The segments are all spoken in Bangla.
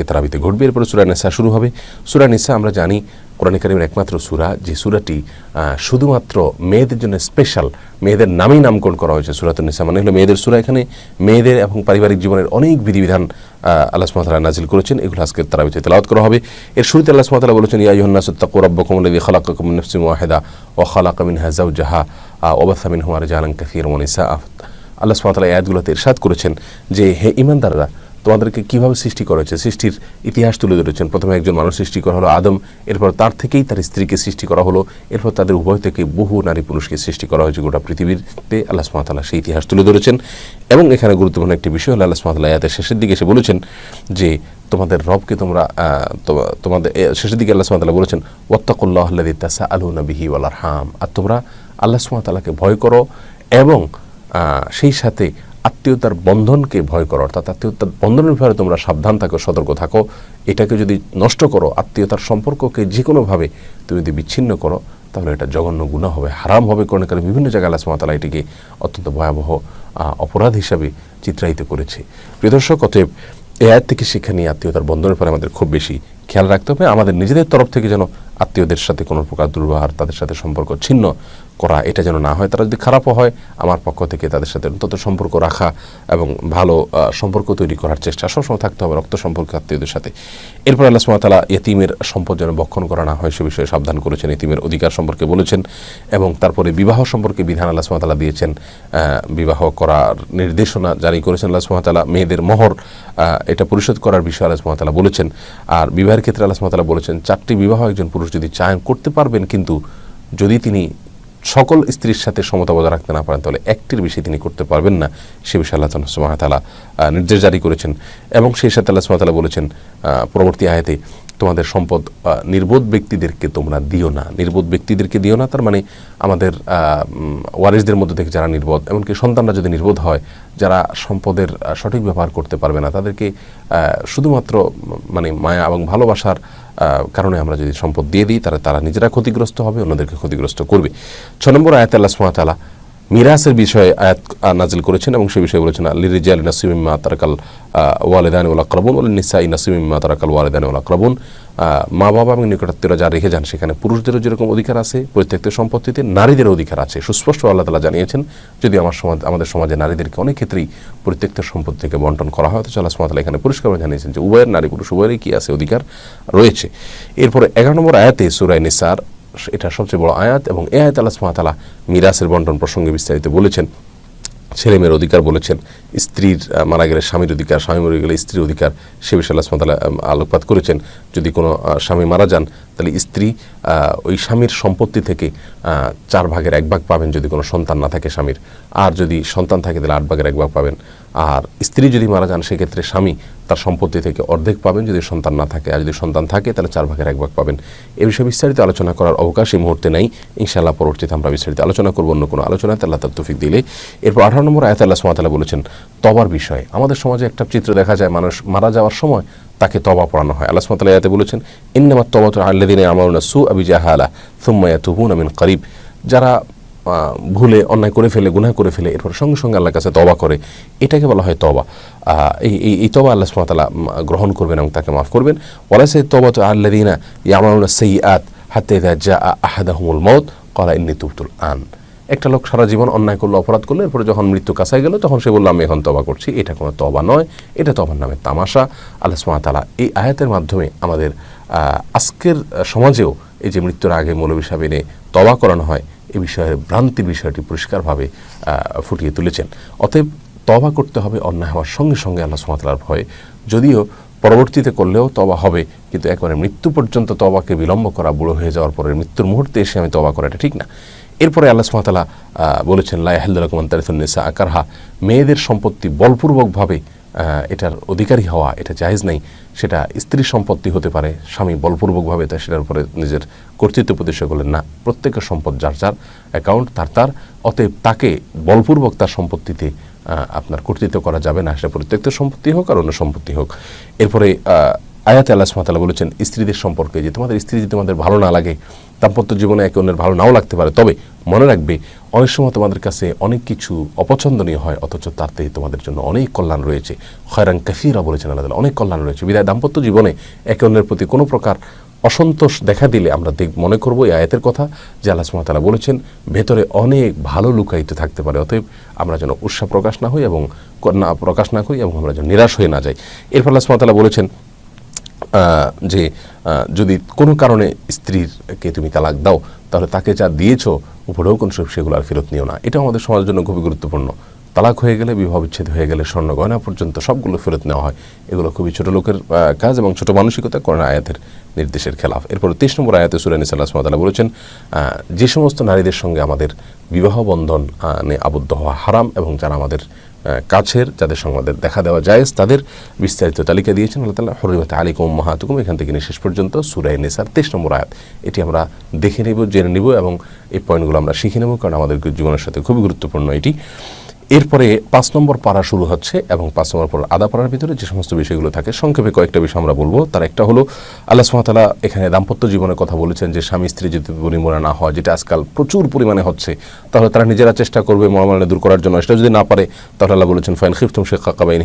আজকে তারাবিতে ঘটবে। এরপরে সুরা নিসা শুরু হবে। সুরা নিসা আমরা জানি কোরআন কারিমের একমাত্র সুরা, যে সুরাটি শুধুমাত্র মেয়েদের জন্য স্পেশাল মেয়েদের নামেই নামকরণ করা হয়েছে সুরাতুল নিসা। মানে হলো মেয়েদের সুরা এখানে মেয়েদের এবং পারিবারিক জীবনের অনেক বিধিবিধান আল্লাহ সুমাতালা নাজিল করেছেন। এগুলো আজকে তারাবিতে তেলাওয়াত করা হবে। এর শুরুতে আল্লাহ সুমাতালা বলেছেন, ইয়া ইহন্না সত্তাকু রব্বাকুম আল্লাযী খালাকাকুম মিন নাফসিন ওয়াহিদা ওয়া খালাকা মিনহা যাওজাহা ওয়া বাথা মিনহুমা রিজালান কাসীরান আল্লাহ সুমাতালা এই আয়াতগুলোতে ইরশাদ করেছেন যে, হে ইমানদাররা তোমাদেরকে কীভাবে সৃষ্টি করা হয়েছে? সৃষ্টির ইতিহাস তুলে ধরেছেন। প্রথমে একজন মানুষ সৃষ্টি করা হলো আদম, এরপর তার থেকেই তার স্ত্রীকে সৃষ্টি করা হলো, এরপর তাদের উভয় থেকে বহু নারী পুরুষকে সৃষ্টি করা হয়েছে গোটা পৃথিবীতে। আল্লাহ সুমাতাল্লাহ সেই ইতিহাস তুলে ধরেছেন। এবং এখানে গুরুত্বপূর্ণ একটি বিষয় হলো, আল্লাহ সুমাতাল্লাহ আয়াতের শেষের দিকে এসে বলেছেন যে, তোমাদের রবকে তোমরা তোমাদের শেষের দিকে আল্লাহ সুমাতাল্লাহ বলেছেন ওত্তাকুল্লাহ আল্লাহ তাসা আলু নবিহি ওয়ালার হাম আর তোমরা আল্লাহ সুমাতাল্লাহকে ভয় করো এবং সেই সাথে আত্মীয়তার বন্ধনকে ভয় করো, অর্থাৎ আত্মীয়তার বন্ধনের ব্যাপারে তোমরা সাবধান থাকো, সতর্ক থাকো। এটাকে যদি নষ্ট করো, আত্মীয়তার সম্পর্ককে যে কোনোভাবে তুমি যদি বিচ্ছিন্ন করো, তাহলে এটা জঘন্য গুণা হবে, হারাম হবে। কারণ কারণে বিভিন্ন জায়গায় আল্লাহ সুমাতালা এটিকে অত্যন্ত ভয়াবহ অপরাধ হিসাবে চিত্রায়িত করেছে। প্রিয় দর্শক, অতএব এই আয়াত থেকে শিক্ষা নিয়ে আত্মীয়তার বন্ধনের ফলে আমাদের খুব বেশি খেয়াল রাখতে হবে। আমাদের নিজেদের তরফ থেকে যেন আত্মীয়দের সাথে কোনো প্রকার দুর্ব্যবহার তাদের সাথে সম্পর্ক ছিন্ন করা, এটা যেন না হয়। তারা যদি খারাপও হয়, আমার পক্ষ থেকে তাদের সাথে অন্তত সম্পর্ক রাখা এবং ভালো সম্পর্ক তৈরি করার চেষ্টা। সবসময় থাকতে হবে রক্ত সম্পর্ক আত্মীয়দের সাথে। এরপর আল্লাহ সুমাতালা ইতিমের সম্পদ যেন বক্ষণ করা না হয়, সে বিষয়ে সাবধান করেছেন। ইতিমের অধিকার সম্পর্কে বলেছেন এবং তারপরে বিবাহ সম্পর্কে বিধান আল্লাহ সুমাতালা দিয়েছেন। বিবাহ করার নির্দেশনা জারি করেছেন আল্লাহ সুমাতালা মেয়েদের মোহর এটা পরিশোধ করার বিষয়ে আল্লাহ সুমাতালা বলেছেন। আর বিবাহের ক্ষেত্রে আল্লাহ সুমাতালা বলেছেন, চারটি বিবাহ একজন পুরুষ যদি চায় করতে পারবেন, কিন্তু যদি তিনি সকল স্ত্রীর সাথে সমতা বজায় রাখতে না পারেন, তাহলে একটির বেশি তিনি করতে পারবেন না। সে বিষয়ে আল্লাহ সুমাতালা নির্দেশ জারি করেছেন। এবং সেই সাথে আল্লাহ সুমাতালা বলেছেন পরবর্তী আয়াতে তোমাদের সম্পদ নির্বোধ ব্যক্তিদেরকে তোমরা দিও না। নির্বোধ ব্যক্তিদেরকে দিও না, তার মানে আমাদের ওয়ারিসদের মধ্যে থেকে যারা নির্বোধ, এমনকি সন্তানরা যদি নির্বোধ হয়, যারা সম্পদের সঠিক ব্যবহার করতে পারবে না, তাদেরকে শুধুমাত্র মানে মায়া এবং ভালোবাসার কারণে আমরা যদি সম্পদ দিয়ে দিই, তাহলে তারা নিজেরা ক্ষতিগ্রস্ত হবে, অন্যদেরকে ক্ষতিগ্রস্ত করবে। ছ নম্বর আয়াত আল্লাহ সুমাতালা মিরাসের বিষয়ে আয়াত নাজিল করেছেন এবং সে বিষয়ে বলেছেন লিরিজাল নাসিমিম্মা তারাকাল ওয়ালেদান ওলা ক্রবুন ওল নিসাই নাসিমিম্মা তারাকাল ওয়ালেদান ওলা ক্রবুন মা বাবা এবং নিকটাত্মীয়রা যা রেখে যান সেখানে পুরুষদেরও যেরকম অধিকার আছে, প্রত্যেকটা সম্পত্তিতে নারীদের অধিকার আছে। সুস্পষ্ট আল্লাহ তালা জানিয়েছেন, যদি আমার সমাজ, আমাদের সমাজে নারীদেরকে অনেক ক্ষেত্রেই প্রত্যেকটা সম্পত্তি থেকে বন্টন করা হয় তো আল্লাহ সুমাতালা এখানে পরিষ্কারভাবে জানিয়েছেন যে উভয়ের নারী পুরুষ উভয়েরই কি আছে, অধিকার রয়েছে। এরপরে এগারো নম্বর আয়াতে সুরাই নিসার এটা সবচেয়ে বড় আয়াত এবং এ আয়াত আল্লাহ সুমাতালা মিরাসের বন্টন প্রসঙ্গে বিস্তারিত বলেছেন। ছেলে মেয়ের অধিকার বলেছেন স্ত্রীর মারা গেলে স্বামীর অধিকার স্বামী মরে গেলে স্ত্রীর অধিকার সে বিষয়ে আল্লাহ আম, আলোকপাত করেছেন। যদি কোনো স্বামী মারা যান তাহলে স্ত্রী ওই স্বামীর সম্পত্তি থেকে চার ভাগের এক ভাগ পাবেন যদি কোনো সন্তান না থাকে স্বামীর। আর যদি সন্তান থাকে তাহলে আট ভাগের এক ভাগ পাবেন। আর স্ত্রী যদি মারা যান, সেক্ষেত্রে স্বামী তার সম্পত্তি থেকে অর্ধেক পাবেন যদি সন্তান না থাকে। আর যদি সন্তান থাকে, তাহলে চার ভাগের এক ভাগ পাবেন। এ বিষয়ে বিস্তারিত আলোচনা করার অবকাশ এই মুহূর্তে নেই। ইনশাআল্লাহ পরবর্তীতে আমরা বিস্তারিত আলোচনা করব অন্য কোনো আলোচনাতে। আল্লাহ তার তৌফিক দিলে। এরপর আঠারো নম্বর আয়াত আল্লাহ সুমাতালা বলেছেন, তবার বিষয়ে। আমাদের সমাজে একটা চিত্র দেখা যায়, মানুষ মারা যাওয়ার সময় তাকে তবা পড়ানো হয়। আল্লাহ সুমাতালা আয়াতে বলেছেন, ইন্নামাত তবাত আল্লাদিনে আমার সু আবি জাহালা সুম্মায়া তুহুন আমিন করিব। যারা ভুলে, অন্যায় করে ফেলে, গুনাহ করে ফেলে, এরপর সঙ্গে সঙ্গে আল্লাহর কাছে তবা করে, এটাকে বলা হয় তবা এই এই তবা আল্লাহ সুমাতালা গ্রহণ করবেন এবং তাকে মাফ করবেন। ওয়ালাসে তবা তো আল্লাদিনা ইয়ামাউনা সেই আত হাতে যা আহাদাহুমুল মত কলা ইন্নি তুবতুল আন। একটা লোক সারা জীবন অন্যায় করল, অপরাধ করল, এরপরে যখন মৃত্যু কাছায় গেল, তখন সে বলল, আমি এখন তবা করছি। এটা কোনো তবা নয়, এটা তবার নামে তামাশা। আল্লাহ সুমাতালা এই আয়াতের মাধ্যমে আমাদের আজকের সমাজেও এই যে মৃত্যুর আগে মৌলবী সাহেব এনে তবা করানো হয় এ বিষয়ে ভ্রান্তির বিষয়টি পরিষ্কারভাবে ফুটিয়ে তুলেছেন। অতএব তবা করতে হবে, অন্যায় হওয়ার সঙ্গে সঙ্গে আল্লাহ সুমাতালার ভয়ে। যদিও পরবর্তীতে করলেও তবা হবে, কিন্তু একবারে মৃত্যু পর্যন্ত তবাকে বিলম্ব করা, বুড়ো হয়ে যাওয়ার পরে মৃত্যুর মুহূর্তে এসে আমি তবা করা এটা ঠিক না। এরপরে আল্লাহ সুমাতালা বলেছেন লাইহাল্লাকুমান তারিফুন্নেসা আকারহা মেয়েদের সম্পত্তি বলপূর্বকভাবে এটার অধিকারী হওয়া এটা জায়েজ নেই, সেটা স্ত্রী সম্পত্তি হতে পারে, স্বামী বলপূর্বকভাবে তা সেটার উপরে নিজের কর্তৃত্ব প্রতিষ্ঠা করলেন না, প্রত্যেকের সম্পদ যার যার অ্যাকাউন্ট তার তার, অতএব তাকে বলপূর্বক তার সম্পত্তিতে আপনার কর্তৃত্ব করা যাবে না সেটা প্রত্যেকটা সম্পত্তি হোক আর অন্য সম্পত্তি হোক। এরপরে আয়াতে আল্লাহ সুমাতালা বলেছেন, স্ত্রীদের সম্পর্কে যে তোমাদের স্ত্রী যদি তোমাদের ভালো না লাগে, দাম্পত্য জীবনে একে অন্যের ভালো নাও লাগতে পারে। তবে মনে রাখবে, অনেক সময় তোমাদের কাছে অনেক কিছু অপছন্দনীয় হয়, অথচ তাতে তোমাদের জন্য অনেক কল্যাণ রয়েছে। খয়রান কাফিরা বলেছেন আল্লাহ অনেক কল্যাণ রয়েছে। বিদায়, দাম্পত্য জীবনে একে অন্যের প্রতি কোনো প্রকার অসন্তোষ দেখা দিলে আমরা দেখ, মনে করব এই আয়াতের কথা যে আল্লাহ সুমাতালা বলেছেন, ভেতরে অনেক ভালো লুকায়িত থাকতে পারে, অতএব আমরা যেন উৎসাহ প্রকাশ না হই এবং না, প্রকাশ না করি এবং আমরা যেন নিরাশ হয়ে না যাই। এরপর আল্লাহ সুমাতালা বলেছেন যে যদি কোনো কারণে স্ত্রীরকে তুমি তালাক দাও, তাহলে তাকে যা দিয়েছ, উপরেও কোনো সেগুলো আর ফেরত নিও না। এটা আমাদের সমাজের জন্য খুবই গুরুত্বপূর্ণ। তালাক হয়ে গেলে, বিবাহ বিচ্ছেদ হয়ে গেলে স্বর্ণ গয়না পর্যন্ত সবগুলো ফেরত নেওয়া হয়। এগুলো খুবই ছোট লোকের কাজ এবং ছোট মানসিকতা কোরআন আয়াতের নির্দেশের খেলাফ। এরপর তেইশ নম্বর আয়াতে সুরানি সাল্লাহ বলেছেন যে সমস্ত নারীদের সঙ্গে আমাদের বিবাহ বন্ধন আবদ্ধ হওয়া হারাম এবং যারা আমাদের কাছের, যাদের সঙ্গে আমাদের দেখা দেওয়া যায় তাদের বিস্তারিত তালিকা দিয়েছেন আল্লাহ তালা হরিমত আলিকুম মাহাতুকুম এখান থেকে নিয়ে শেষ পর্যন্ত সুরাই নেসার তেইশ নম্বর আয়াত। এটি আমরা দেখে নেব, জেনে নিব এবং এই পয়েন্টগুলো আমরা শিখে নেব, কারণ আমাদের জীবনের সাথে খুবই গুরুত্বপূর্ণ এটি। এরপরে পাঁচ নম্বর পাড়া শুরু হচ্ছে এবং পাঁচ নম্বর পর আদা পাড়ার ভিতরে যে সমস্ত বিষয়গুলো থাকে, সংক্ষেপে কয়েকটা বিষয় আমরা বলব। তার একটা হলো, আল্লাহ সুমাতালা এখানে দাম্পত্য জীবনের কথা বলেছেন যে, স্বামী স্ত্রী যদি পরিমরা না হয়, যেটা আজকাল প্রচুর পরিমাণে হচ্ছে, তাহলে তারা নিজেরা চেষ্টা করবে মহামারণে দূর করার জন্য। সেটা যদি না পারে, তাহলে আল্লাহ বলেছেন, ফাইন খিফতুম শেখ কাকাবাইন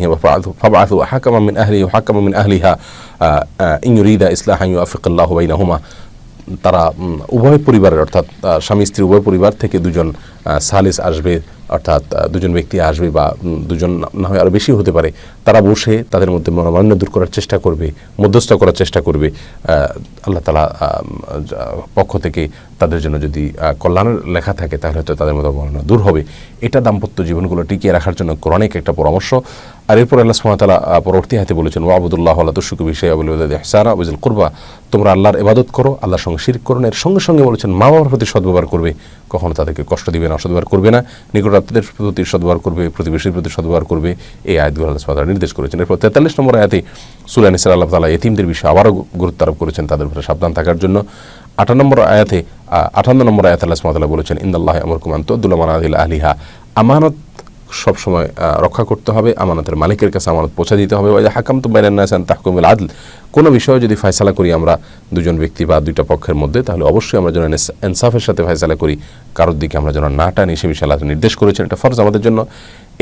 ফাবাআথু হাকামা মিন আহলি মিন আহলিহা ইংরিদা ইসলাহ আফিকাল্লাহ বাইনাহুমা। তারা উভয় পরিবারের অর্থাৎ স্বামী স্ত্রী উভয় পরিবার থেকে দুজন সালিস আসবে। অর্থাৎ দুজন ব্যক্তি আসবে বা দুজন না- হয় আরও বেশি হতে পারে, তারা বসে তাদের মধ্যে মনোমান্য দূর করার চেষ্টা করবে, মধ্যস্থ করার চেষ্টা করবে আল্লাহ তালা পক্ষ থেকে তাদের জন্য যদি কল্যাণের লেখা থাকে, তাহলে হয়তো তাদের মতো মনোমান্য দূর হবে। এটা দাম্পত্য জীবনগুলো টিকিয়ে রাখার জন্য কোরআনিক একটা পরামর্শ। আর এরপর আল্লাহ সুমাতালা পরবর্তী হাতে বলেছেন ওয়াবুদুল্লাহ আল্লাহ তুসুক বিষয় সারা ওয়াজুল কুরবা। তোমরা আল্লাহর এবাদত করো, আল্লাহর সঙ্গে শির করো। এর সঙ্গে সঙ্গে বলেছেন, মা বাবার প্রতি সদ্ব্যবহার করবে। কখনো তাদেরকে কষ্ট দিবে না, অসদ্ব্যবহার করবে না। নিকটাত্মীয়দের প্রতি সদ্ব্যবহার করবে, প্রতিবেশীর প্রতি সদ্ব্যবহার করবে। এই আয়াতগুলো আল্লাহ তাআলা নির্দেশ করেছেন। এরপর তেতাল্লিশ নম্বর আয়াতে, সুরা নিসার আল্লাহ তালা এতিমদের বিষয়ে আবারও গুরুত্ব আরোপ করেছেন, তাদের সাবধান থাকার জন্য। আঠান্ন নম্বর আয়াতে আঠান্ন নম্বর আয়াত আল্লাহ ওয়া বলেছেন ইন্দাল্লাহ আমর কুমান তদ্দুল্লাহ মানাদিল আলিহা আমানত সবসময় রক্ষা করতে হবে, আমানতের মালিকের কাছে আমানত পৌঁছে দিতে হবে। যে হাকাম তো বাইনান নাসান তাহকুমুল আদল। কোনো বিষয়ে যদি ফয়সালা করি আমরা দুজন ব্যক্তি বা দুইটা পক্ষের মধ্যে, তাহলে অবশ্যই আমরা যেন ইনসাফের সাথে ফয়সালা করি। কারোর দিকে আমরা যেন না টানি, সে বিষয়ে আল্লাহ নির্দেশ করেছেন। এটা ফরজ আমাদের জন্য।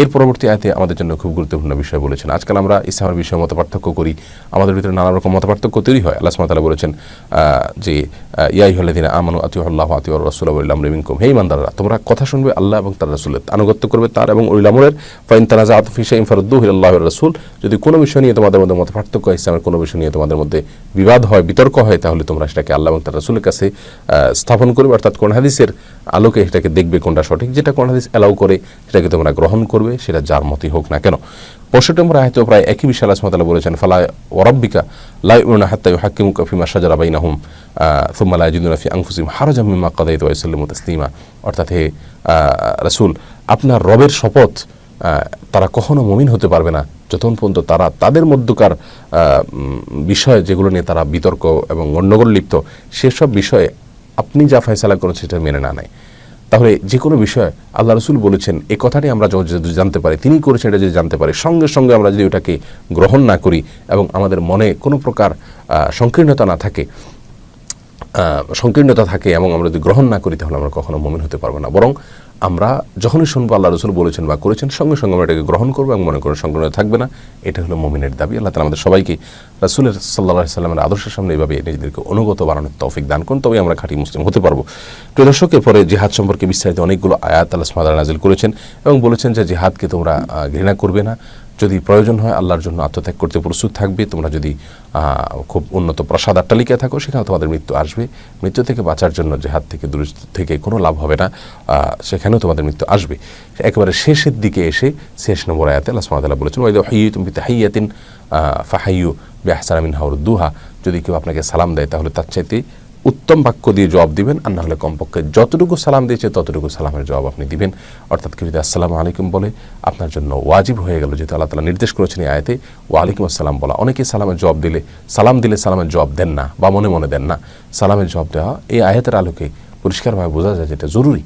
এর পরবর্তী আয়তে আমাদের জন্য খুব গুরুত্বপূর্ণ বিষয় বলেছেন। আজকাল আমরা ইসলামের বিষয়ে মত পার্থক্য করি। আমাদের ভিতরে নানা রকম মত পার্থক্য তৈরি হয়। আল্লাহ তাআলা বলেছেন যে ইয়াই হল্লাদিনা আমানু আতিউল্লাহ আতিউর রাসূলুল্লাহ ওয়া ইল্লাম মিনকুম। হে ইমানদাররা তোমরা কথা শুনবে আল্লাহ এবং তার রাসূলের। আনুগত্য করবে তার এবং উলিল ফাইন শাইইন ফারুদ্দুহু ইলাল্লাহি ওয়া রাসূল যদি কোনো বিষয় নিয়ে তোমাদের মধ্যে মত পার্থক্য ইসলামের কোনো বিষয় নিয়ে তোমাদের মধ্যে বিবাদ হয় বিতর্ক হয় তাহলে তোমরা সেটাকে আল্লাহ এবং তার রাসূলের কাছে স্থাপন করবে। অর্থাৎ কোন হাদিসের আলোকে সেটাকে দেখবে কোনটা সঠিক যেটা কোন হাদিস অ্যালাউ করে সেটাকে তোমরা গ্রহণ করবে সেটা যার মতই হোক না কেন। পঁয়ষট্টি নম্বর আয়তে প্রায় একই আল্লাহ সুবহানাহু বলেছেন ফালা ওয়ারাব্বিকা লা ইউমিনুনা হাত্তা ইউহাক্কিমুকা ফিমা শাজারা বাইনাহুম আহ, থুম্মা লা ইয়াজিদুনা ফি আনফুসিহিম হারাজাম মিম্মা কাদাইতা ওয়া ইউসাল্লিমু তাসলিমা। অর্থাৎ হে রাসূল আপনার রবের শপথ তারা কখনো মমিন হতে পারবে না। যতক্ষণ পর্যন্ত তারা তাদের মধ্যকার বিষয় যেগুলো নিয়ে তারা বিতর্ক এবং গণ্ডগোল লিপ্ত, সেসব বিষয়ে আপনি যা ফয়সালা করেন সেটা মেনে না নেয় তাহলে যে কোনো বিষয় আল্লাহ রসুল বলেছেন এই কথাটি আমরা যদি জানতে পারি। তিনি করেছেন এটা যদি জানতে পারি। সঙ্গে সঙ্গে আমরা যদি ওটাকে গ্রহণ না করি এবং আমাদের মনে কোনো প্রকার সংকীর্ণতা না থাকে সংকীর্ণতা থাকে এবং আমরা যদি গ্রহণ না করি, তাহলে আমরা কখনো মমিন হতে পারব না। বরং আমরা যখনই শুনব আল্লাহ রসুল বলেছেন বা করেছেন, সঙ্গে সঙ্গে আমরা এটাকে গ্রহণ করব এবং মনে করেন সংগ্রহ থাকবে না। এটা হলো মমিনের দাবি। আল্লাহ তালা আমাদের সবাইকে রাসুলের সাল্লাহ সাল্লামের আদর্শের সামনে এইভাবে নিজেদেরকে অনুগত বানানোর তৌফিক দান করুন। তবে আমরা খাঁটি মুসলিম হতে পারব। প্রিয় দর্শক, এরপরে জিহাদ সম্পর্কে বিস্তারিত অনেকগুলো আয়াত আল্লাহ ওয়া নাজিল করেছেন এবং বলেছেন যে জিহাদকে তোমরা ঘৃণা করবে না। যদি প্রয়োজন হয়, আল্লাহর জন্য আত্মত্যাগ করতে প্রস্তুত থাকবে। তোমরা যদি খুব উন্নত প্রসাদ আট্টালিকায় থাকো, সেখানে তোমাদের মৃত্যু আসবে। মৃত্যু থেকে বাঁচার জন্য জেহাদ থেকে দূর থেকে কোনো লাভ হবে না সেখানেও তোমাদের মৃত্যু আসবে। একেবারে শেষের দিকে এসে শেষ নম্বর আয়াতে আল্লাহ তাআলা বলেছেন, ওয়াইদা হাইয়ুতুম বিতাহিয়াতিন ফাহাইয়ু বিআহসানা মিনহা দুহা যদি কেউ আপনাকে সালাম দেয়, তাহলে তার চাইতে উত্তম বাক্য দিয়ে জবাব দিবেন আর না হলে কমপক্ষে যতটুকু সালাম দিয়েছে ততটুকু সালামের জবাব আপনি দিবেন। অর্থাৎ কেউ যদি আসসালামু আলাইকুম বলে, আপনার জন্য ওয়াজিব হয়ে গেল যেহেতু আল্লাহ তালা নির্দেশ করেছেন এই আয়তে, ওয়ালাইকুম আসসালাম বলা। অনেকে সালামের জবাব দিলে, সালাম দিলে সালামের জবাব দেন না বা মনে মনে দেন না। সালামের জবাব দেওয়া এই আয়াতের আলোকে পরিষ্কারভাবে বোঝা যায় যেটা জরুরি।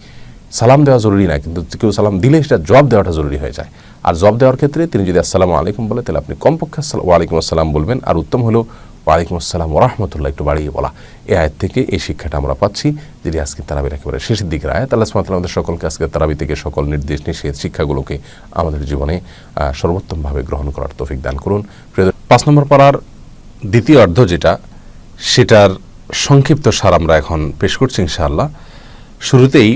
সালাম দেওয়া জরুরি না, কিন্তু কেউ সালাম দিলে সেটা জবাব দেওয়াটা জরুরি হয়ে যায়। আর জবাব দেওয়ার ক্ষেত্রে তিনি যদি আসসালামু আলাইকুম বলে, তাহলে আপনি কমপক্ষে ওয়ালাইকুম আসসালাম বলবেন। আর উত্তম হলো ওয়ালাইকুম আসসালাম ওরহমতুল্লাহ। একটু বাড়িয়ে বলা। এ আয়ের থেকে এই শিক্ষাটা আমরা পাচ্ছি যেটি আজকে তারাবির একেবারে শেষের দিকের আয়াত সুবহানাহু ওয়া আমাদের সকলকে আজকে তারাবি থেকে সকল নির্দেশ, নিষেধ, শিক্ষাগুলোকে আমাদের জীবনে সর্বোত্তমভাবে গ্রহণ করার তৌফিক দান করুন। পাঁচ নম্বর পাড়ার দ্বিতীয় অর্ধ যেটা, সেটার সংক্ষিপ্ত সার আমরা এখন পেশ করছি ইনশাআল্লাহ। শুরুতেই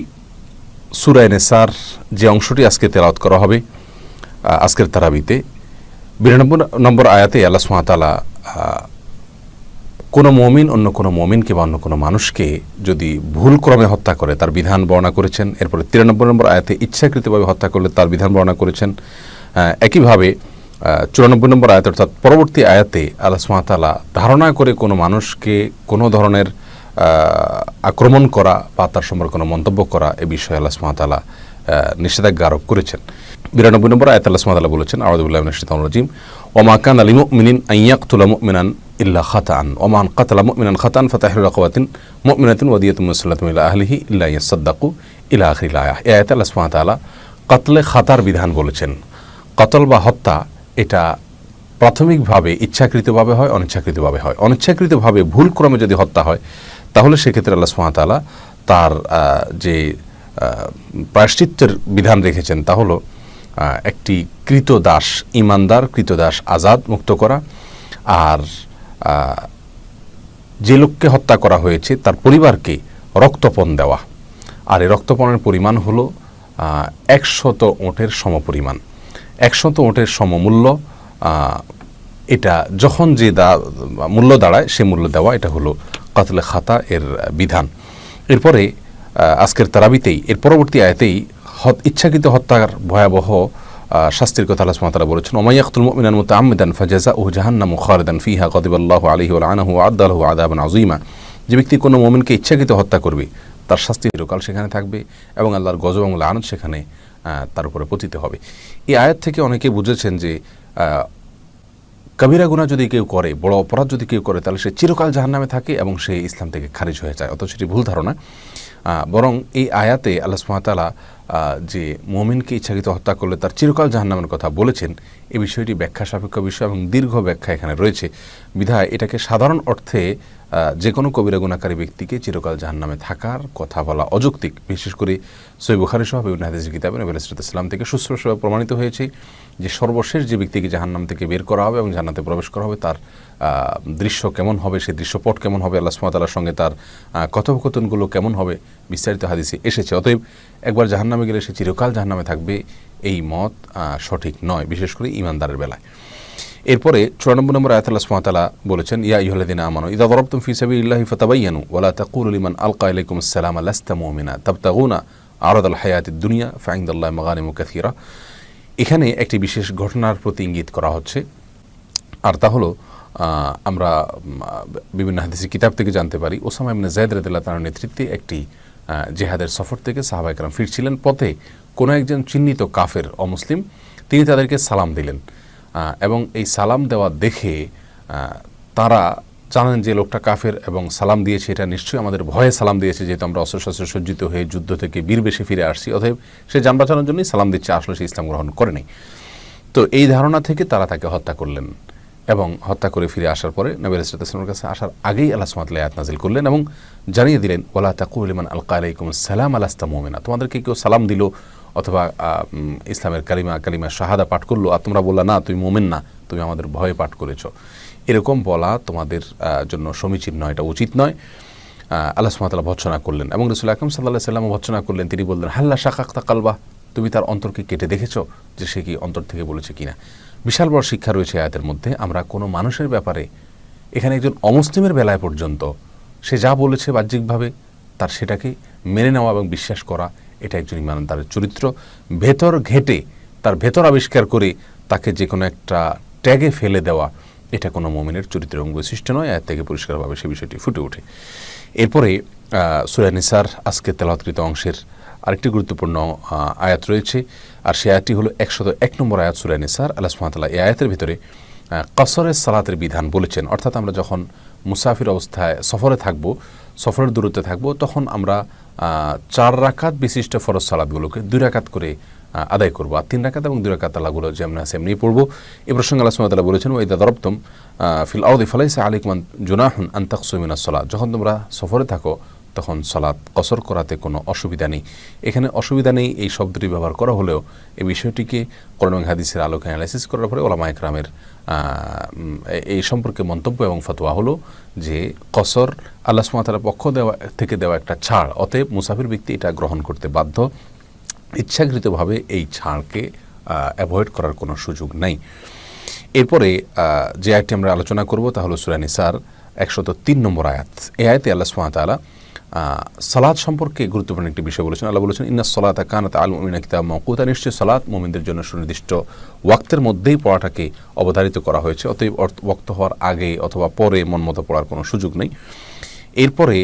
সুরায় নেসার যে অংশটি আজকে তেলাওয়াত করা হবে আজকের তারাবিতে, বিরানব্বই নম্বর আয়াতে আল্লাহ সুমাতালা কোনো মমিন অন্য কোনো মমিনকে বা অন্য কোনো মানুষকে যদি ভুল ক্রমে হত্যা করে, তার বিধান বর্ণনা করেছেন, এরপরে তিরানব্বই নম্বর আয়াতে ইচ্ছাকৃতভাবে হত্যা করলে তার বিধান বর্ণনা করেছেন একইভাবে চুরানব্বই নম্বর আয়াত অর্থাৎ পরবর্তী আয়াতে আল্লাহ সুমাতালা ধারণা করে কোনো মানুষকে কোনো ধরনের আক্রমণ করা বা তার সম্পর্কে কোনো মন্তব্য করা এ বিষয়ে আল্লাহ সুমাতালা নিষেধাজ্ঞা আরোপ করেছেন। বিরানব্বই নম্বর আয়াত আল্লাহ সুমাতালা বলেছেন আউদুল্লাহ শাইতান রাজিম। ওমা কান আলী মুমিনিন আইয়াকতুলা মুমিনান ইল্লা খাতান ওমান কাতালা মুমিনান খাতান ফাতাহির রাকওয়াতিন মুমিনাতিন ওয়াদিয়াতুম মুসাল্লাতুম ইলা আহলিহি ইল্লা ইয়াসাদ্দাকু ইলা আখিরিল আয়াহ এই আয়াতে আল্লাহ সুবহানাহু ওয়া তাআলা কাতলে খাতার বিধান বলেছেন। কতল বা হত্যা, এটা প্রাথমিকভাবে ইচ্ছাকৃতভাবে হয়, অনিচ্ছাকৃতভাবে হয়। অনিচ্ছাকৃতভাবে ভুল ক্রমে যদি হত্যা হয়, তাহলে সেক্ষেত্রে আল্লাহ তাআলা তার যে প্রায়শ্চিত্তের বিধান রেখেছেন তা হলো একটি কৃতদাস ইমানদার, কৃতদাস আজাদ মুক্ত করা আর যে লোককে হত্যা করা হয়েছে তার পরিবারকে রক্তপণ দেওয়া। আর এই রক্তপণের পরিমাণ হলো একশত ওঁটের সমপরিমাণ। একশত ওঁটের সমমূল্য এটা যখন যে দা, মূল্য দাঁড়ায় সে মূল্য দেওয়া এটা হলো কাতলে খাতা এর বিধান। এরপরে আজকের তারাবিতেই, এর পরবর্তী আয়তেই ইচ্ছাকৃত হত্যার ভয়াবহ শাস্তির কথা আল্লাহ সুবহানাহু ওয়া তাআলা বলেছেন ওমাইয়াকতুল মুমিনান মুতাআম্মিদান ফাজাযাউহু জাহান্নামু খালিদান ফিহা, গাদিবাল্লাহু আলাইহি ওয়া লানাহু ওয়া আদ্দা লাহু আযাবান আযীমা। যে ব্যক্তি কোনো মুমিনকে ইচ্ছাকৃত হত্যা করবে, তার শাস্তি চিরকাল সেখানে থাকবে এবং আল্লাহর গজব এবং লানত সেখানে তার উপরে পতিত হবে। এই আয়াত থেকে অনেকে বুঝেছেন যে কবিরা গুনাহ যদি কেউ করে, বড় অপরাধ যদি কেউ করে, তাহলে সে চিরকাল জাহান্নামে থাকে এবং সে ইসলাম থেকে খারিজ হয়ে যায়। অথচ সেটি ভুল ধারণা। বরং এই আয়াতে আল্লাহ সুমাতালা যে মোমিনকে ইচ্ছাকৃত হত্যা করলে তার চিরকাল জাহান্নামের কথা বলেছেন এ বিষয়টি ব্যাখ্যা সাপেক্ষ বিষয় এবং দীর্ঘ ব্যাখ্যা এখানে রয়েছে। বিধায় এটাকে সাধারণ অর্থে যে কোনো কবিরা গুণাকারী ব্যক্তিকে চিরকাল জাহান্নামে থাকার কথা বলা অযৌক্তিক। বিশেষ করে সৈ বুখারি সহ বিভিন্ন হাদিস কিতাবে নবী রাসূল ইসলাম থেকে সুস্পষ্টভাবে প্রমাণিত হয়েছে যে সর্বশেষ যে ব্যক্তিকে জাহান্নাম থেকে বের করা হবে এবং জান্নাতে প্রবেশ করা হবে, তার দৃশ্য কেমন হবে, সেই দৃশ্যপট কেমন হবে, আল্লাহ সুমাতালার সঙ্গে তার কথোপকথনগুলো কেমন হবে বিস্তারিত হাদিসে এসেছে। অতএব একবার জাহান্নামে গেলে সে চিরকাল জাহান্নামে থাকবে, এই মত সঠিক নয়, বিশেষ করে ইমানদারের বেলায়। এরপরে চুরানব্বই নম্বর আয়াত আল্লাহ সুবহানাহু বলেছেন, ইয়া ইহ্লাদিন আমানু ইদা দরবতুম ফি সাবিলিল্লাহি ফাতাবায়ানু ওয়ালা তাকুলু লিমান আলকা ইলাইকুম আসসালাম, লাস্তা মুমিনা, তাবতাগুনা আরাদ আল হায়াতিদ দুনিয়া ফাইন্দাল্লাহি মাগানিমু কাসীরা। এখানে একটি বিশেষ ঘটনার প্রতি ইঙ্গিত করা হচ্ছে। আর তা হলো আমরা বিভিন্ন হাদিসি কিতাব থেকে জানতে পারি, ওসামা ইবনে জায়দ রাদিল্লাহ তার নেতৃত্বে একটি জেহাদের সফর থেকে সাহাবাইকরাম ফিরছিলেন। পথে কোনো একজন চিহ্নিত কাফের অমুসলিম, তিনি তাদেরকে সালাম দিলেন। এবং এই সালাম দেওয়া দেখে তারা জানেন যে লোকটা কাফের এবং সালাম দিয়েছে, এটা নিশ্চয়ই আমাদের ভয়ে সালাম দিয়েছে, যেহেতু আমরা অস্ত্রশস্ত্র সজ্জিত হয়ে যুদ্ধ থেকে বীর বেশি ফিরে আসছি, অতএব সে যান বাঁচানোর জন্যই সালাম দিচ্ছে, আসলে সে ইসলাম গ্রহণ করেনি তো এই ধারণা থেকে তারা তাকে হত্যা করলেন এবং হত্যা করে ফিরে আসার পরে নবী ইসলামের কাছে আসার আগেই আল্লাহ সুমাতলা আয়াত নাজিল করলেন এবং জানিয়ে দিলেন ওলা তাকুলিমান আলকা আলাইকুম সালাম আলাস্তা মোমেনা। তোমাদেরকে কেউ সালাম দিল অথবা ইসলামের কালিমা কালিমা শাহাদা পাঠ করল আর তোমরা বললা, না, তুমি মোমেন না, তুমি আমাদের ভয়ে পাঠ করেছ। এরকম বলা তোমাদের জন্য সমীচীন নয়, এটা উচিত নয়। আল্লাহ সুমাতালা ভৎসনা করলেন এবং রসুল আকরম সাল্লাহ সাল্লাম ভৎসনা করলেন। তিনি বললেন, হাল্লা শাকাক্তা কালবা, তুমি তার অন্তরকে কেটে দেখেছ যে সে কি অন্তর থেকে বলেছে কিনা? বিশাল বড় শিক্ষা রয়েছে আয়াতের মধ্যে। আমরা কোনো মানুষের ব্যাপারে, এখানে একজন অমুসলিমের বেলায় পর্যন্ত সে যা বলেছে বাহ্যিকভাবে, তার সেটাকে মেনে নেওয়া এবং বিশ্বাস করা এটা একজন ইমানদারের চরিত্র। ভেতর ঘেটে, তার ভেতর আবিষ্কার করে তাকে যে কোনো একটা ট্যাগে ফেলে দেওয়া, এটা কোনো মমিনের চরিত্র এবং বৈশিষ্ট্য নয় আয়াত থেকে পরিষ্কারভাবে সে বিষয়টি ফুটে ওঠে। এরপরে সুরা নিসার আজকে তেলাৎকৃত অংশের আরেকটি গুরুত্বপূর্ণ আয়াত রয়েছে। আর সে আয়াতটি হলো একশত এক নম্বর আয়াত সুরা নিসার। আল্লাহ সুমাতাল্লাহ এই আয়াতের ভিতরে কসরের সালাতের বিধান বলেছেন। অর্থাৎ আমরা যখন মুসাফির অবস্থায় সফরে থাকব, সফরের দূরত্বে থাকব, তখন আমরা চার রাকাত বিশিষ্ট ফরজ সালাদগুলোকে দুই রাকাত করে আদায় করব। আর তিন রাকাত এবং দুই রাকাত আল্লাহগুলো যেমন আছে এমনি পড়ব। এ প্রসঙ্গে আল্লাহ সুমাতাল্লাহ বলেছেন ওইদা দরপ্তম ফিল আউদি ফালাইসা আলিকমান জুনাহুন আন্তাকসুমিনা সলাৎ যখন তোমরা সফরে থাকো তখন সলাৎ কসর করাতে কোনো অসুবিধা নেই। এখানে অসুবিধা নেই এই শব্দটি ব্যবহার করা হলেও এই বিষয়টিকে করোনা হাদিসের আলোকে অ্যানালাইসিস করার পরে ওলামা একরামের এই সম্পর্কে মন্তব্য এবং ফতোয়া হলো যে কসর আল্লাহ সুমাতার পক্ষ দেওয়া, থেকে দেওয়া একটা ছাড়। অতএব মুসাফির ব্যক্তি এটা গ্রহণ করতে বাধ্য। ইচ্ছাকৃতভাবে এই ছাড়কে অ্যাভয়েড করার কোনো সুযোগ নাই। এরপরে যে আয়াতটি আমরা আলোচনা করব তা হলো সুরানি সার একশত তিন নম্বর আয়াত। এই আয়াতে আল্লাহ সুমাতালা সালাদ সম্পর্কে গুরুত্বপূর্ণ একটি বিষয় বলেছেন। আল্লাহ বলেছেন, ইন্না সলাত কানাত আল মমিনা কিতাব মকুতা নিশ্চয় সালাত মোমিনদের জন্য সুনির্দিষ্ট ওয়াক্তের মধ্যেই পড়াটাকে অবধারিত করা হয়েছে। অতএব ওয়াক্ত হওয়ার আগে অথবা পরে মন মতো পড়ার কোনো সুযোগ নেই। এরপরে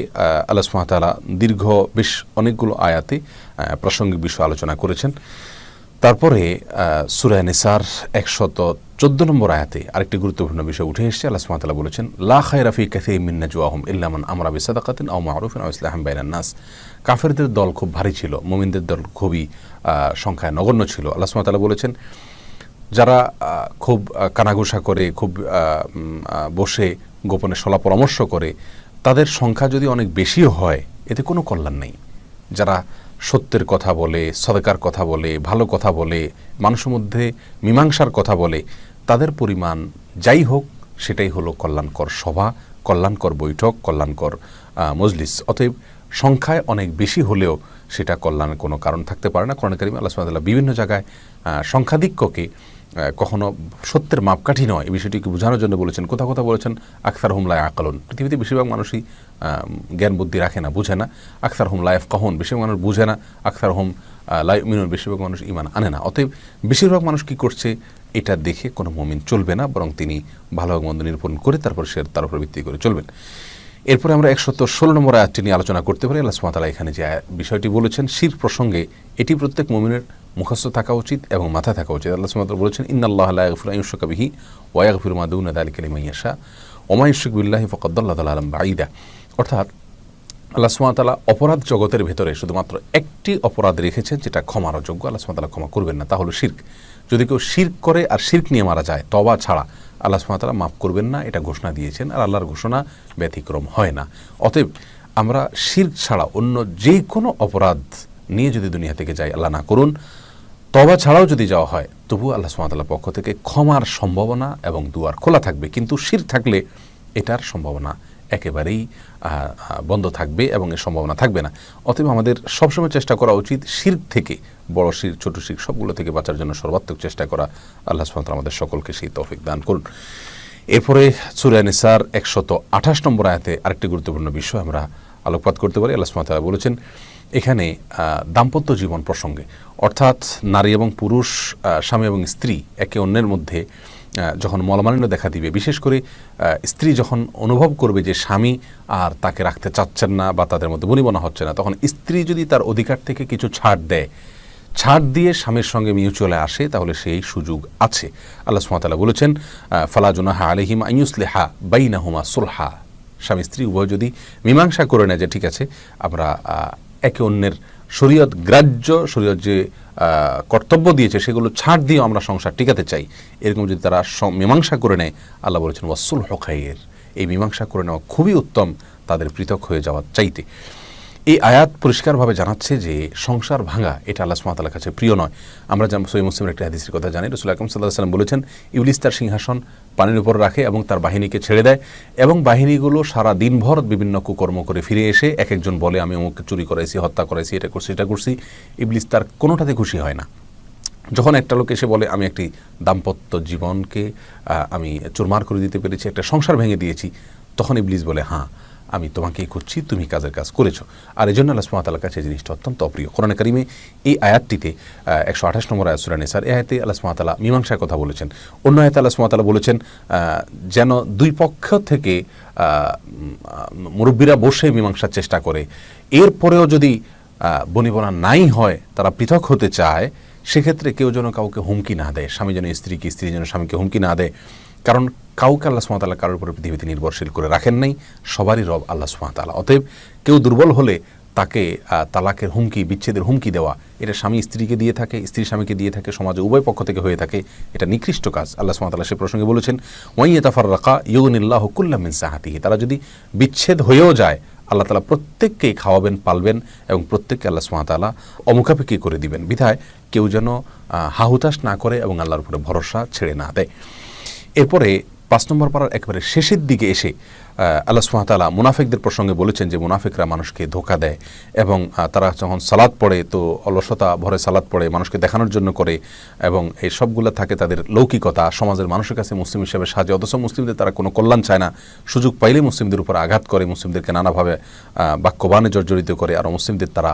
আল্লাহ সুমাতালা দীর্ঘ বেশ অনেকগুলো আয়াতে প্রাসঙ্গিক বিষয় আলোচনা করেছেন। তারপরে সুরায় নিসার একশত চোদ্দ নম্বর আয়াতে আরেকটি গুরুত্বপূর্ণ বিষয় উঠে এসেছে। আল্লাহ সুমাতালা বলেছেন, লা খায়রাফি কাথে মিন্না জুয়াহম ইল্লামান আমরা বিসাদাকাতিন আও মারুফিন আও ইসলাহাম বাইনান নাস। কাফেরদের দল খুব ভারী ছিল, মোমিনদের দল খুবই সংখ্যায় নগণ্য ছিল। আল্লাহ সুমাতালা বলেছেন, যারা খুব কানাঘুষা করে, খুব বসে গোপনে সলা পরামর্শ করে, তাদের সংখ্যা যদি অনেক বেশিও হয়, এতে কোনো কল্যাণ নেই। যারা সত্যের কথা বলে, সদকার কথা বলে, ভালো কথা বলে, মানুষের মধ্যে মীমাংসার কথা বলে, তাদের পরিমাণ যাই হোক, সেটাই হলো কল্যাণকর সভা, কল্যাণকর বৈঠক, কল্যাণকর মজলিস। অতএব সংখ্যায় অনেক বেশি হলেও সেটা কল্যাণের কোনো কারণ থাকতে পারে না। কোরআন আল্লাহ সুবহানাহু বিভিন্ন জায়গায় সংখ্যাধিক্যকে কখনো সত্যের মাপকাঠি নয়। এই বিষয়টিকে বোঝানোর জন্য বলেছেন কোথাও কোথাও বলেছেন আখতার হুমলায় আকালন পৃথিবীতে বেশিরভাগ মানুষই জ্ঞান বুদ্ধি রাখে না, বুঝে না। আখতার হুম লাইফ কহন বেশিরভাগ মানুষ বুঝে না। আখতার হুম লাই মিনুন বেশিরভাগ মানুষ ইমান আনে না। অতএব বেশিরভাগ মানুষ কি করছে, এটা দেখে কোনো মমিন চলবে না, বরং তিনি ভালো মন্দ নিরূপণ করে তারপর সে তার উপর ভিত্তি করে চলবেন। এরপরে আমরা একশত ষোলো নম্বর আয়াতটি নিয়ে আলোচনা করতে পারি। আল্লাহ সুমাতালা এখানে যে বিষয়টি বলেছেন, শির প্রসঙ্গে এটি প্রত্যেক মমিনের মুখস্থ থাকা উচিত এবং মাথা থাকা উচিত। আল্লাহ সুমাতালা বলেছেন, ইন্নাল্লাহ ইউসকাবিহি ওয়াগফির মাদুন আদালি কালিমাইয়াশা ওমায়ুশুক বিল্লাহি ফকদ্দাল্লাহ আলম বাঈদা। অর্থাৎ আল্লাহ সুমাতালা অপরাধ জগতের ভেতরে শুধুমাত্র একটি অপরাধ রেখেছেন, যেটা ক্ষমার অযোগ্য আল্লাহ সুমাতালা ক্ষমা করবেন না তা হলো শির্ক। যদি কেউ শির্ক করে আর শির্ক নিয়ে মারা যায় তবা ছাড়া আল্লাহ সুমাতারা মাফ করবেন না, এটা ঘোষণা দিয়েছেন আর আল্লাহর ঘোষণা ব্যতিক্রম হয় না। অতএব আমরা শির ছাড়া অন্য যে কোনো অপরাধ নিয়ে যদি দুনিয়া থেকে যাই, আল্লাহ না করুন তবা ছাড়াও যদি যাওয়া হয়, তবু আল্লাহ সুমাতাল্লাহ পক্ষ থেকে ক্ষমার সম্ভাবনা এবং দুয়ার খোলা থাকবে। কিন্তু শির থাকলে এটার সম্ভাবনা একেবারেই বন্ধ থাকবে এবং এর সম্ভাবনা থাকবে না। অতএব আমাদের সবসময় চেষ্টা করা উচিত শির থেকে, বড় শির, ছোট শির, সবগুলো থেকে বাঁচার জন্য সর্বাত্মক চেষ্টা করা। আল্লাহ সুমাতাল আমাদের সকলকে সেই তৌফিক দান করুন। এরপরে সুরায় নিসার একশত আঠাশ নম্বর আয়াতে আরেকটি গুরুত্বপূর্ণ বিষয় আমরা আলোকপাত করতে পারি। আল্লাহ সুমাতালা বলেছেন, এখানে দাম্পত্য জীবন প্রসঙ্গে, অর্থাৎ নারী এবং পুরুষ স্বামী এবং স্ত্রী একে অন্যের মধ্যে যখন মলমালিন্য দেখা দিবে বিশেষ করে স্ত্রী যখন অনুভব করবে যে স্বামী আর তাকে রাখতে চাচ্ছেন না বা তাদের মধ্যে বনিবনা হচ্ছে না তখন স্ত্রী যদি তার অধিকার থেকে কিছু ছাড় দেয় ছাড় দিয়ে স্বামীর সঙ্গে মিউচুয়ালে আসে তাহলে সেই সুযোগ আছে। আল্লাহ সুমাতালা বলেছেন আহ, ফালা জুনাহা আলহিম আইয়ুসলেহা বাইনাহুমা সুলহা। স্বামী স্ত্রী উভয় যদি মীমাংসা করে নেয় যে ঠিক আছে আমরা একে অন্যের শরীয়ত গ্রাহ্য, শরীয়ত যে কর্তব্য দিয়েছে, সেগুলো ছাড় দিয়েও আমরা সংসার টিকাতে চাই। এরকম যদি তারা মীমাংসা করে নেয়, আল্লাহ বলেছেন ওয়াসুল হকাইয়ের এই মীমাংসা করে নেওয়া খুবই উত্তম তাদের পৃথক হয়ে যাওয়ার চাইতে। এই আয়াত পরিষ্কারভাবে জানাচ্ছে যে সংসার ভাঙা, এটা আল্লাহ সুমাতালার কাছে প্রিয় নয়। আমরা যেমন সই মুসলিমের একটি হাদিসের কথা জানি। রসুল আকরম সাল্লাহ সাল্লাম বলেছেন, ইবলিস তার সিংহাসন পানির উপর রাখে এবং তার বাহিনীকে ছেড়ে দেয় এবং বাহিনীগুলো সারা দিনভর বিভিন্ন কুকর্ম করে ফিরে এসে এক একজন বলে, আমি অমুককে চুরি করাইছি, হত্যা করাইছি, এটা করছি এটা করছি ইবলিস তার কোনোটাতে খুশি হয় না। যখন একটা লোক এসে বলে, আমি একটি দাম্পত্য জীবনকে আমি চুরমার করে দিতে পেরেছি, একটা সংসার ভেঙে দিয়েছি তখন ইবলিস বলে হ্যাঁ আমি তোমাকেই খুঁজছি, তুমি কাজের কাজ করেছ। আর এই জন্য আল্লাহ সুমাতালার কাছে জিনিসটা অত্যন্ত অপ্রিয় কোরআন কারিমে এই আয়াতটিতে একশো আঠাশ নম্বর আয়াত সুরা নিসার, এই আয়াতে আল্লাহ সুমাতালা মীমাংসার কথা বলেছেন। অন্য আয়াতে আল্লাহ সুমাতালা বলেছেন যেন দুই পক্ষ থেকে মুরব্বীরা বসে মীমাংসার চেষ্টা করে। এরপরেও যদি বনিবনা নাই হয়, তারা পৃথক হতে চায়, সেক্ষেত্রে কেউ যেন কাউকে হুমকি না দেয়, স্বামী যেন স্ত্রীকে, স্ত্রী যেন স্বামীকে হুমকি না দেয়। কারণ কাউকে আল্লাহ সুমাতাল্লাহ কারোর উপরে পৃথিবীতে নির্ভরশীল করে রাখেন নাই, সবারই রব আল্লাহ সুমাতাল্লাহ অতএব কেউ দুর্বল হলে তাকে তালাকের হুমকি, বিচ্ছেদের হুমকি দেওয়া, এটা স্বামী স্ত্রীকে দিয়ে থাকে, স্ত্রী স্বামীকে দিয়ে থাকে, সমাজে উভয় পক্ষ থেকে হয়ে থাকে, এটা নিকৃষ্ট কাজ। আল্লাহ সুমাতাল্লাহ সে প্রসঙ্গে বলেছেন ওয়াইয়ে তাফার রাখা ইউনিল্লাহ কুল্লামিন সাহাতিহি। তারা যদি বিচ্ছেদ হয়েও যায়, আল্লাহ তালা প্রত্যেককেই খাওয়াবেন, পালবেন এবং প্রত্যেককে আল্লাহ সুমাতালা অমুখাপেক্ষি করে দিবেন। বিধায় কেউ যেন হাহুতাশ না করে এবং আল্লাহর উপরে ভরসা ছেড়ে না দেয়। এরপরে পাঁচ নম্বর পাড়ার একেবারে শেষের দিকে এসে আল্লাহ সুহাতালা মুনাফিকদের প্রসঙ্গে বলেছেন যে মুনাফিকরা মানুষকে ধোকা দেয় এবং তারা যখন সালাদ পড়ে তো অলসতা ভরে সালাদ পড়ে মানুষকে দেখানোর জন্য করে এবং এই সবগুলো থাকে তাদের লৌকিকতা। সমাজের মানুষের কাছে মুসলিম হিসেবে সাজে অথচ মুসলিমদের তারা কোনো কল্যাণ চায় না। সুযোগ পাইলে মুসলিমদের উপর আঘাত করে, মুসলিমদেরকে নানাভাবে বাক্যবাণে জর্জরিত করে আর মুসলিমদের তারা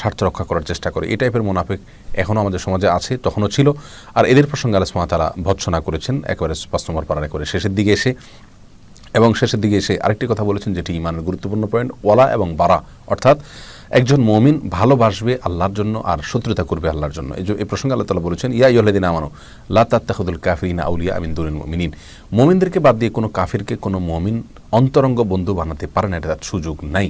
স্বার্থ রক্ষা করার চেষ্টা করে। এই টাইপের মুনাফিক এখনও আমাদের সমাজে আছে, তখনও ছিল। আর এদের প্রসঙ্গে সুবহানাহু ওয়া ভৎসনা করেছেন, একেবারে পাঁচ নম্বর পাড়ার একেবারে শেষের দিকে এসে। এবং শেষের দিকে এসে আরেকটি কথা বলেছেন, যেটি ইমানের গুরুত্বপূর্ণ পয়েন্ট ওয়ালা এবং বারা। অর্থাৎ একজন মমিন ভালোবাসবে আল্লাহর জন্য আর শত্রুতা করবে আল্লাহর জন্য। এই যে, এই প্রসঙ্গে আল্লাহ তালা বলেছেন, ইয়া ইহদিন আমানো, লা তাত্তাখুদুল কাফিরিনা আউলিয়া আমিন দুলিন মমিনিন। মমিনদেরকে বাদ দিয়ে কোনো কাফিরকে কোনো মমিন অন্তরঙ্গ বন্ধু বানাতে পারে না, এটা তার সুযোগ নাই।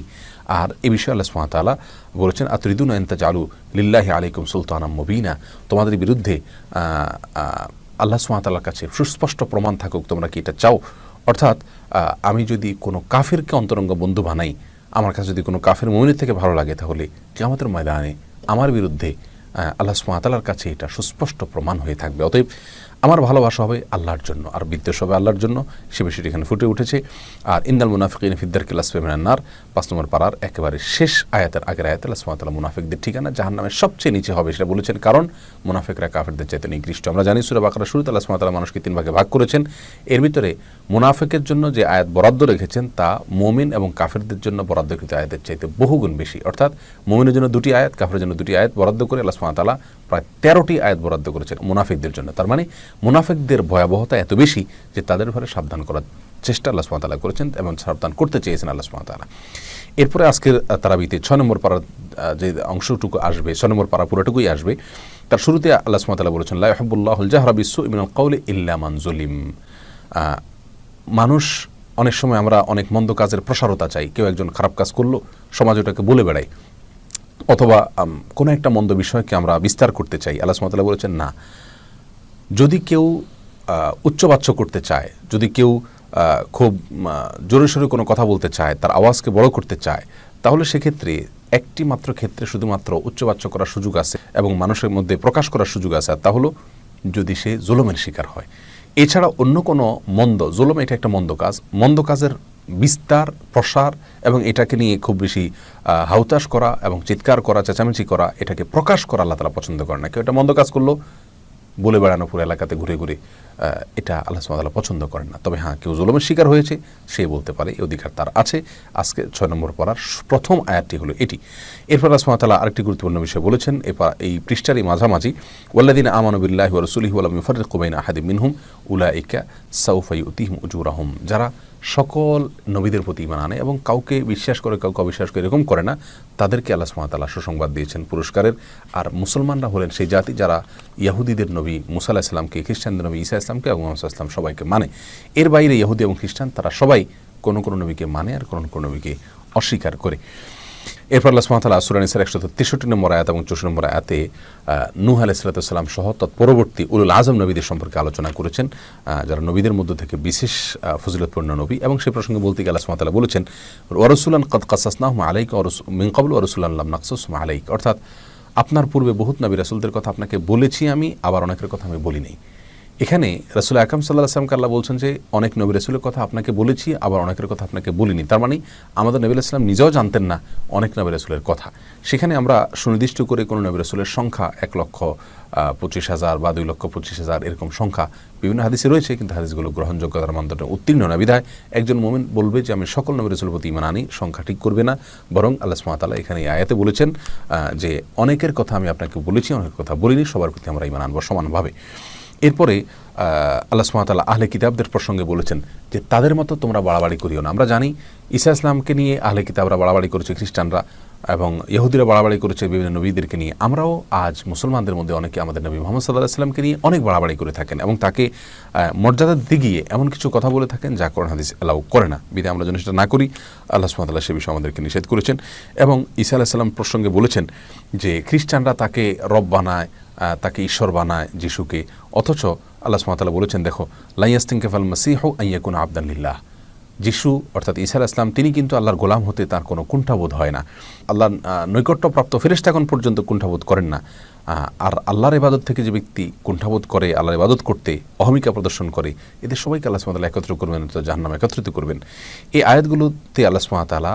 আর এ বিষয়ে আল্লাহ সুমাতালা বলেছেন আর আতরিদুন এন্তা চালু লিল্লাহি আলাইকুম সুলতানা মবিনা। তোমাদের বিরুদ্ধে আল্লাহ সুমাতালার কাছে সুস্পষ্ট প্রমাণ থাকুক, তোমরা কি এটা চাও? অর্থাৎ আমি যদি কোনো কাফেরকে অন্তরঙ্গ বন্ধু বানাই, আমার কাছে যদি কোনো কাফের মমিনের থেকে ভালো লাগে তাহলে কেমতের ময়দানে আমার বিরুদ্ধে আল্লাহ সুমাতালার কাছে এটা সুস্পষ্ট প্রমাণ হয়ে থাকবে। অতএব আমার ভালোবাসা হবে আল্লাহর জন্য, আর বিদ্বেষ হবে আল্লাহর জন্য। সে বিষয়টি এখানে ফুটে উঠেছে। আর ইন্দাল মুনাফিকিন ফিদ্দার কিলাস নার। পাঁচ নম্বর পাড়ার একেবারে শেষ আয়াতের আগের আয়াত আল্লাহ সুমাতালা মুনাফিকদের ঠিকানা জাহান নামের সবচেয়ে নিচে হবে, সেটা বলেছেন। কারণ মুনাফিকরা কাফেরদের চাইতে নিকৃষ্ট। আমরা জানি সুরা বাকারা শুরুতে আল্লাহ সুমাতালা মানুষকে তিন ভাগে ভাগ করেছেন। এর ভিতরে মুনাফিকের জন্য যে আয়াত বরাদ্দ রেখেছেন, তা মমিন এবং কাফেরদের জন্য বরাদ্দকৃত আয়াতের চাইতে বহুগুণ বেশি। অর্থাৎ মমিনের জন্য দুটি আয়াত কাফের জন্য দুটি আয়াত বরাদ্দ করে আল্লাহ সুমাতালা প্রায় তেরোটি আয়াত বরাদ্দ করেছেন মুনাফিকদের জন্য। তার মানে মুনাফিকদের ভয়াবহতা এত বেশি যে তাদের ব্যাপারে সাবধান করার চেষ্টা আল্লাহ সুমাতালা করেছেন এবং সাবধান করতে চেয়েছেন আল্লাহ সুমাতালা এরপরে আজকের তারাবিতে ছয় নম্বর পাড়ার যে অংশটুকু আসবে, ছয় নম্বর পাড়া পুরোটুকুই আসবে, তার শুরুতে আল্লাহ সুমাতালা বলেছেন লাহবুল্লাহ জাহরা বিশ্বু ইমিনাল কাউলে ইল্লামান জলিম। মানুষ, অনেক সময় আমরা অনেক মন্দ কাজের প্রসারতা চাই। কেউ একজন খারাপ কাজ করল, সমাজ ওটাকে বলে বেড়াই অথবা কোনো একটা মন্দ বিষয়কে আমরা বিস্তার করতে চাই। আল্লাহ সুমাতালা বলেছেন, না যদি কেউ উচ্চবাচ্য করতে চায় যদি কেউ খুব জোরে সোরে কোনো কথা বলতে চায় তার আওয়াজকে বড় করতে চায় তাহলে সেক্ষেত্রে একটি মাত্র ক্ষেত্রে শুধুমাত্র উচ্চবাচ্য করার সুযোগ আছে এবং মানুষের মধ্যে প্রকাশ করার সুযোগ আছে। আর তা হলো যদি সে জুলুমের শিকার হয়। এছাড়া অন্য কোনো মন্দ জুলুম এটা একটা মন্দ কাজ। মন্দ কাজের বিস্তার প্রসার এবং এটাকে নিয়ে খুব বেশি আহ, হাউতাশ করা এবং চিৎকার করা চেঁচামেচি করা এটাকে প্রকাশ করা আল্লাহ তালা পছন্দ করে না। কেউ এটা মন্দ কাজ করল বলে বেড়ানো পুরো এলাকাতে ঘুরে ঘুরে এটা আল্লাহ সুমাতালা পছন্দ করেন না। তবে হ্যাঁ কেউ জুলুমের শিকার হয়েছে, সে বলতে পারে এই অধিকার তার আছে। আজকে ছয় নম্বর পড়ার প্রথম আয়াতটি হলো এটি। এরপর আল্লাহ সুমাতালা আরেকটি গুরুত্বপূর্ণ বিষয় বলেছেন এই পৃষ্ঠারই মাঝামাঝি ওয়াল্লাদিন আমানবিল্লাহ রসুলিহ আলম ইফরুল কুবাইন আহাদি মিনহুম উলা ইকা সাউফাই উতিহম উজুরাহম। যারা সকল নবীদের প্রতি ইমান আনে এবং কাউকে বিশ্বাস করে, কাউকে অবিশ্বাস করে এরকম করে না, তাদেরকে আল্লাহ সুমাতাল্লাহ সুসংবাদ দিয়েছেন পুরস্কারের। আর মুসলমানরা হলেন সেই জাতি যারা ইয়াহুদিদের নবী মুসা ইসলামকে খ্রিস্টানদের নবী ঈসা ইসলামকে এবং মোহাম্মদ ইসলাম সবাইকে মানে। এর বাইরে ইয়াহুদি এবং খ্রিস্টান তারা সবাই কোনো কোনো নবীকে মানে আর কোনো কোনো নবীকে অস্বীকার করে। এরপর আল্লাহ সুমাতাল্লাহ সুরানিসের একশো তেষট্টি নম্বর আয়াত এবং চৌষট্টি নম্বর আয়াতে নূহ আলাইসালাতাম সহ তৎপরবর্তী উলুল আজম নবীদের সম্পর্কে আলোচনা করেছেন। যারা নবীদের মধ্য থেকে বিশেষ ফজিলতপূর্ণ নবী এবং সেই প্রসঙ্গে বলতে গিয়ে আল্লাহ সুমাতাল্লাহ বলেছেন ওরসুলান কদ কাসাসনাহ আলাইক মিনকাবুল ওরসুল্লাহ নাকসুস আলাইক। অর্থাৎ, আপনার পূর্বে বহুত নবী রাসুলদের কথা আপনাকে বলেছি আমি, আবার অনেকের কথা আমি বলি নাই। এখানে রাসুল আকাম সাল্লাহ আসলামকে আল্লাহ বলছেন যে, অনেক নবী রাসুলের কথা আপনাকে বলেছি, আবার অনেকের কথা আপনাকে বলিনি। তার মানে আমাদের নবী আসলাম নিজেও জানতেন না অনেক নবী রাসুলের কথা। সেখানে আমরা সুনির্দিষ্ট করে কোনো নবী রাসুলের সংখ্যা, এক লক্ষ পঁচিশ হাজার বা দুই লক্ষ পঁচিশ হাজার এরকম সংখ্যা বিভিন্ন হাদিসে রয়েছে, কিন্তু হাদিসগুলো গ্রহণযোগ্যতার মানদণ্ডে উত্তীর্ণ না। বিধায় একজন মোমিন বলবে যে, আমি সকল নবী রাসুলের প্রতি ইমান আনি, সংখ্যা ঠিক করবে না। বরং আল্লাহ সুমাতাল্লাহ এখানে আয়াতে বলেছেন যে, অনেকের কথা আমি আপনাকে বলেছি, অনেকের কথা বলিনি, সবার প্রতি আমরা ইমান আনব সমানভাবে। এরপরে আল্লাহ সুমাতাল্লাহ আহলে কিতাবদের প্রসঙ্গে বলেছেন যে তাদের মতো তোমরা বাড়াবাড়ি করিও না। আমরা জানি ঈসা ইসলামকে নিয়ে আহলে কিতাবরা বাড়াবাড়ি করেছে খ্রিস্টানরা এবং ইহুদিরা বাড়াবাড়ি করেছে বিভিন্ন নবীদেরকে নিয়ে। আমরাও আজ মুসলমানদের মধ্যে অনেকে আমাদের নবী মোহাম্মদ সাল্লাহ সাল্লামকে নিয়ে অনেক বাড়াবাড়ি করে থাকেন এবং তাকে মর্যাদা দিতে গিয়ে এমন কিছু কথা বলে থাকেন যা কোরআন হাদিস অ্যালাউ করে না। বিধে আমরা যেন সেটা না করি। আল্লাহ সুমাতাল্লাহ সে বিষয়ে আমাদেরকে নিষেধ করেছেন এবং ঈসা আলাহ সাল্লাম প্রসঙ্গে বলেছেন যে খ্রিস্টানরা তাকে রব বানায় তাকে ঈশ্বর বানায় যিশুকে। অথচ আল্লাহ সুমাতাল্লাহ বলেছেন, দেখো লাইয়াস্তিন কেফাল মাসিহ আইয়াকুন আবদাল্লিল্লাহ যিশু, অর্থাৎ ঈসা আলাইহিস সালাম, তিনি কিন্তু আল্লাহর গোলাম হতে তার কোনো কুণ্ঠাবোধ হয় না। আল্লাহর নৈকট্যপ্রাপ্ত ফেরেশতা এখন পর্যন্ত কুণ্ঠাবোধ করেন না। আর আল্লাহর ইবাদত থেকে যে ব্যক্তি কুণ্ঠাবোধ করে, আল্লাহর ইবাদত করতে অহমিকা প্রদর্শন করে, এদের সবাইকে আল্লাহ সুমাতাল্লাহ একত্র করবেন জাহান্নাম একত্রিত করবেন। এই আয়াতগুলোতে আল্লাহ সুমাতালা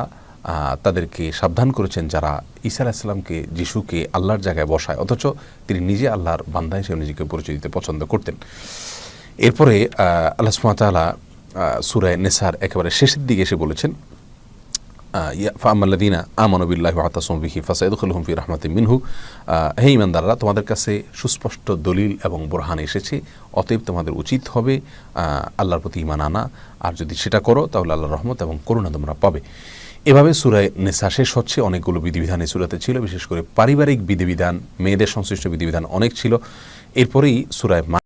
তাদেরকে সাবধান করেছেন যারা ঈসা আলাহিসাল্লামকে যিশুকে আল্লাহর জায়গায় বসায়, অথচ তিনি নিজে আল্লাহর বান্দা হিসেবে নিজেকে পরিচয় দিতে পছন্দ করতেন। এরপরে আল্লাহ সুমাতালা সুরায় নেসার একেবারে শেষের দিকে এসে বলেছেন ফামাল্লাদিনা আমানবিল্লাহ আতাসম বিহি ফাসাইদুল ফি রহমাতে মিনহু। হে ইমানদাররা তোমাদের কাছে সুস্পষ্ট দলিল এবং বোরহান এসেছে, অতএব তোমাদের উচিত হবে আল্লাহর প্রতি ইমান আনা। আর যদি সেটা করো, তাহলে আল্লাহর রহমত এবং করুণা তোমরা পাবে। এভাবে সুরায় নেশা শেষ হচ্ছে। অনেকগুলো বিধিবিধান এই সুরাতে ছিল, বিশেষ করে পারিবারিক বিধিবিধান, মেয়েদের সংশ্লিষ্ট বিধিবিধান অনেক ছিল। এরপরেই সুরায়